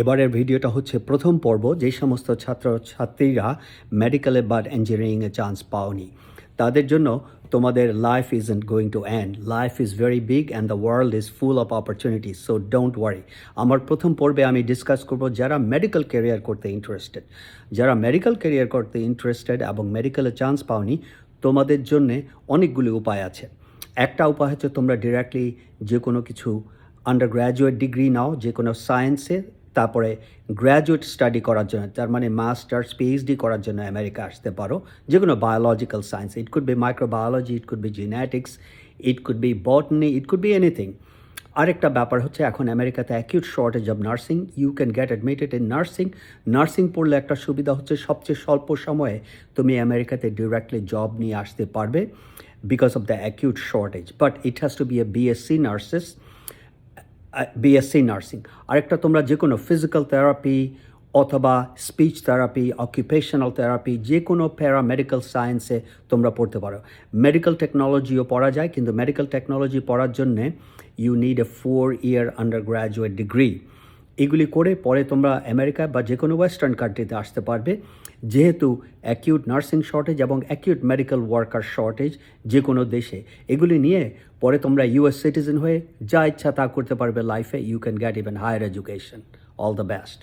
এবারের ভিডিওটা হচ্ছে প্রথম পর্ব, যে সমস্ত ছাত্র ছাত্রীরা মেডিকেলে বা ইঞ্জিনিয়ারিংয়ে চান্স পাওনি। তাদের জন্য তোমাদের life is isn't going to end life is very big and the world is full of opportunities so don't worry আমার প্রথম পর্বে আমি ডিসকাস করব যারা মেডিকেল ক্যারিয়ার করতে ইন্টারেস্টেড যারা মেডিকেল ক্যারিয়ার করতে ইন্টারেস্টেড এবং মেডিকেলে চান্স পাওনি, তোমাদের জন্যে অনেকগুলি উপায় আছে। একটা উপায় হচ্ছে তোমরা ডিরেক্টলি যে কোনো কিছু আন্ডার গ্র্যাজুয়েট ডিগ্রি নাও, যে কোনো সায়েন্সে তারপরে গ্র্যাজুয়েট স্টাডি করার জন্য, তার মানে মাস্টার্স পিএইচডি করার জন্য আমেরিকা আসতে পারো। যে কোনো biological science it could be microbiology it could be genetics it could be botany it could be anything আরেকটা ব্যাপার হচ্ছে এখন আমেরিকাতে acute shortage of nursing you can get admitted in nursing nursing পড়লে একটা সুবিধা হচ্ছে সবচেয়ে স্বল্প সময়ে তুমি আমেরিকাতে ডিরেক্টলি জব নিয়ে আসতে পারবে because of the acute shortage but it has to be a BSc nurses BSc nursing আরেকটা তোমরা যে কোনো ফিজিক্যাল থেরাপি অথবা স্পিচ থেরাপি অকুপেশনাল থেরাপি যে কোনো মেডিকেল সায়েন্সে তোমরা পড়তে পারো। মেডিকেল টেকনোলজিও পড়া যায়, কিন্তু মেডিকেল টেকনোলজি পড়ার জন্যে you need a four year undergraduate degree এগুলি করে পরে তোমরা আমেরিকা বা যে কোনো ওয়েস্টার্ন কান্ট্রিতে আসতে পারবে। যেহেতু অ্যাকিউট নার্সিং শর্টেজ এবং অ্যাকিউট মেডিকেল ওয়ার্কার শর্টেজ যে কোনো দেশে, এগুলি নিয়ে পরে তোমরা ইউএস সিটিজেন হয়ে যা ইচ্ছা তা করতে পারবে লাইফে you can get even higher education all the best